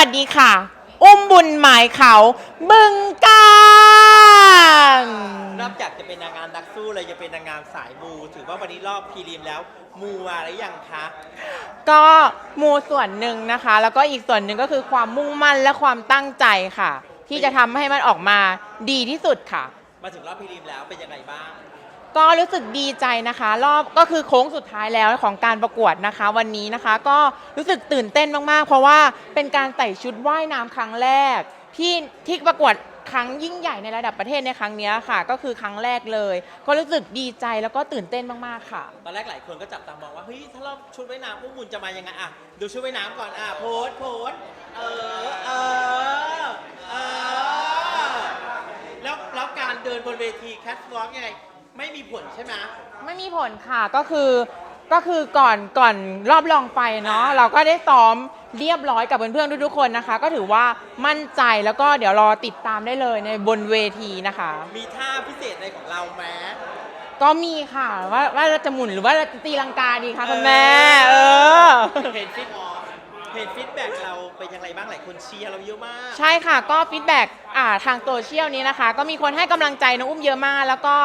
วัสดีค่ะ อุ้มบุญหมายเขาบึงกาฬนอกจากจะเป็นนางงามนักสู้เลยยังเป็นนางงามสายมู ถือว่าวันนี้รอบพรีริมแล้ว มูมาหรือยังคะ ก็มูส่วนหนึ่งนะคะ แล้วก็อีกส่วนหนึ่งก็คือความมุ่งมั่นและความตั้งใจค่ะ ที่จะทำให้มันออกมาดีที่สุดค่ะ มาถึงรอบพรีริมแล้วเป็นยังไงบ้าง ก็รู้สึกดีใจนะคะ รอบก็คือโค้งสุดท้ายแล้วของการประกวดนะคะ วันนี้นะคะ ก็รู้สึกตื่นเต้นมากๆ เพราะว่าเป็นการใส่ชุดว่ายน้ำครั้งแรก ที่ที่ประกวดครั้งยิ่งใหญ่ในระดับประเทศในครั้งนี้ค่ะ ก็คือครั้งแรกเลย ก็รู้สึกดีใจแล้วก็ตื่นเต้นมากๆค่ะ ตอนแรกหลายคนก็จับตามองว่าเฮ้ยถ้ารอบชุดว่ายน้ำอุ้มบุญจะมายังไงอะดูชุดว่ายน้ำก่อนอะโพสต์โพสต์เออเออเออแล้วแล้วการเดินบนเวทีแคทวอล์กยังไง ไม่มีผลใช่ไหม ไม่มีผลค่ะก็คือก็คือก่อนก่อนรอบรองไปเนาะเราก็ได้ซ้อมเรียบร้อยกับเพื่อนๆทุกๆคนนะคะ ก็ถือว่ามั่นใจแล้วก็เดี๋ยวรอติดตามได้เลยในบนเวทีนะคะ มีท่าพิเศษอะไรของเราไหม ก็มีค่ะว่าว่าเราจะหมุนหรือว่าเราจะตีลังกาดีคะคุณแม่ เออ เห็นฟิตเห็นฟีดแบ็กเราเป็นยังไงบ้างหลายคนเชียร์เราเยอะมาก ใช่ค่ะก็ฟีดแบ็กอ่าทางโซเชียลนี้นะคะ ก็มีคนให้กำลังใจน้องอุ้มเยอะมาก แล้วก็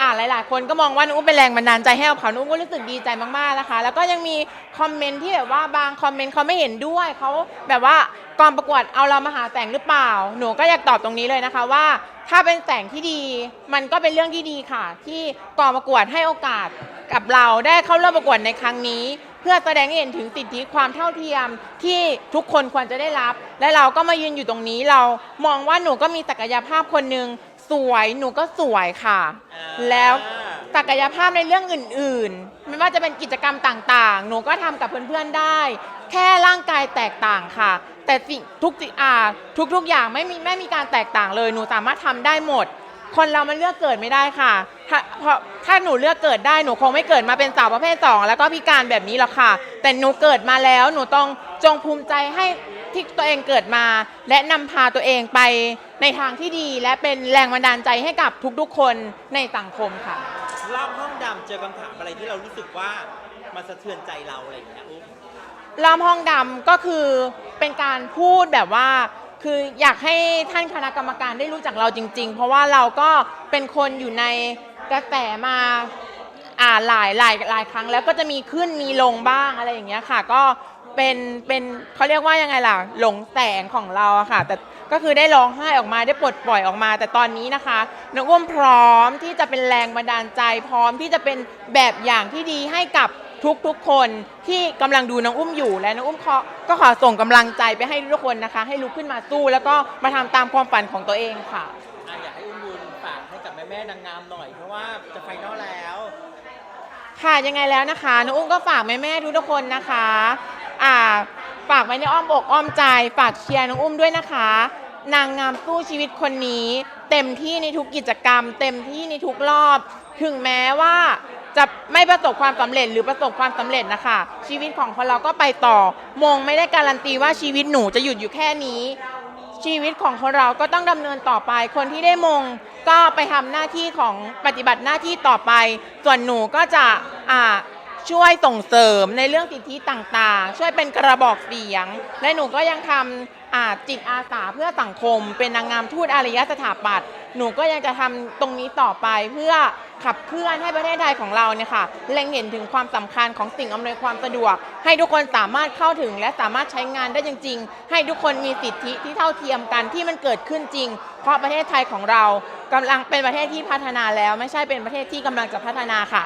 อ่าหลาย ๆ คนก็มองว่าน้องอุ้มเป็นแรงบันดาลใจให้กับเขาน้องอุ้มก็รู้สึกดีใจมาก ๆ นะคะ แล้วก็ยังมีคอมเมนต์ที่แบบว่าบางคอมเมนต์เขาไม่เห็นด้วยเขาแบบว่ากองประกวดเอาเรามาหาแสงหรือเปล่า หนูก็อยากตอบตรงนี้เลยนะคะว่า ถ้าเป็นแสงที่ดี มันก็เป็นเรื่องที่ดีค่ะ ที่กองประกวดให้โอกาสกับเราได้เข้าร่วมประกวดในครั้งนี้ เพื่อแสดงให้เห็นถึงสิทธิความเท่าเทียมที่ทุกคนควรจะได้รับ และเราก็มายืนอยู่ตรงนี้เรามองว่าหนูก็มีศักยภาพคนหนึ่ง สวยหนูก็สวยค่ะ อ่า แล้วศักยภาพในเรื่องอื่นๆ ไม่ว่าจะเป็นกิจกรรมต่างๆ หนูก็ทำกับเพื่อนๆได้ แค่ร่างกายแตกต่างค่ะ แต่สิ่งทุกสิ่งอ่าทุกๆอย่างไม่มีไม่มีการแตกต่างเลยหนูสามารถทำได้หมด คนเรามันเลือกเกิดไม่ได้ค่ะ ถ้าเพราะถ้าหนูเลือกเกิดได้หนูคงไม่เกิดมาเป็นสาวประเภท2แล้วก็พิการแบบนี้หรอกค่ะ แต่หนูเกิดมาแล้วหนูต้องจงภูมิใจให้ ที่ตัวเองเกิดมา และนำพาตัวเองไปในทางที่ดี และเป็นแรงบันดาลใจให้กับทุกๆคนในสังคมค่ะรอบห้องดำเจอคำถามอะไรที่เรารู้สึกว่ามันสะเทือนใจเราอะไรอย่างเงี้ยอุ๊บล้อมห้องดำก็คือเป็นการพูดแบบว่า คืออยากให้ท่านคณะกรรมการได้รู้จักเราจริง ๆ เพราะว่าเราก็เป็นคนอยู่ในกระแสมาอ่าหลายหลายหลายครั้งแล้วก็จะมีขึ้นมีลงบ้างอะไรอย่างเงี้ยค่ะ ก็ เป็นเป็นเขาเรียกว่ายังไงล่ะ หลงแสงของเราอะค่ะ แต่ก็คือได้ร้องไห้ออกมาได้ปลดปล่อยออกมา แต่ตอนนี้นะคะน้องอุ้มพร้อมที่จะเป็นแรงบันดาลใจ พร้อมที่จะเป็นแบบอย่างที่ดีให้กับทุกๆคนที่กำลังดูน้องอุ้มอยู่และน้องอุ้มขอก็ขอส่งกำลังใจไปให้ทุกคนนะคะ ให้ลุกขึ้นมาสู้ แล้วก็มาทำตามความฝันของตัวเองค่ะอะอยากให้อุ้มบุญฝากให้กับแม่แม่ๆนางงามหน่อยเพราะว่าจะไฟนอลแล้ว ค่ะยังไงแล้วนะคะน้องอุ้มก็ฝากแม่ๆทุกๆคนนะคะ อ่า ฝากไว้ในอ้อมอกอ้อมใจ ฝากเชียร์น้องอุ้มด้วยนะคะ นางงามสู้ชีวิตคนนี้ เต็มที่ในทุกกิจกรรม เต็มที่ในทุกรอบ ถึงแม้ว่าจะไม่ประสบความสำเร็จหรือประสบความสำเร็จนะคะ ชีวิตของคนเราก็ไปต่อ มงไม่ได้การันตีว่าชีวิตหนูจะหยุดอยู่แค่นี้ ชีวิตของคนเราก็ต้องดำเนินต่อไป คนที่ได้มงก็ไปทำหน้าที่ของปฏิบัติหน้าที่ต่อไป ส่วนหนูก็จะอ่า ช่วยส่งเสริมในเรื่องสิทธิต่างๆ ช่วยเป็นกระบอกเสียง และหนูก็ยังทำอ่าจิตอาสาเพื่อสังคม เป็นนางงามทูตอารยสถาปัตย์หนูก็ยังจะทำตรงนี้ต่อไปเพื่อขับเคลื่อนให้ประเทศไทยของเราเนี่ยค่ะเล็งเห็นถึงความสำคัญของสิ่งอำนวยความสะดวก ให้ทุกคนสามารถเข้าถึงและสามารถใช้งานได้จริง ๆ ให้ทุกคนมีสิทธิที่เท่าเทียมกันที่มันเกิดขึ้นจริง เพราะประเทศไทยของเรากำลังเป็นประเทศที่พัฒนาแล้ว ไม่ใช่เป็นประเทศที่กำลังจะพัฒนาค่ะ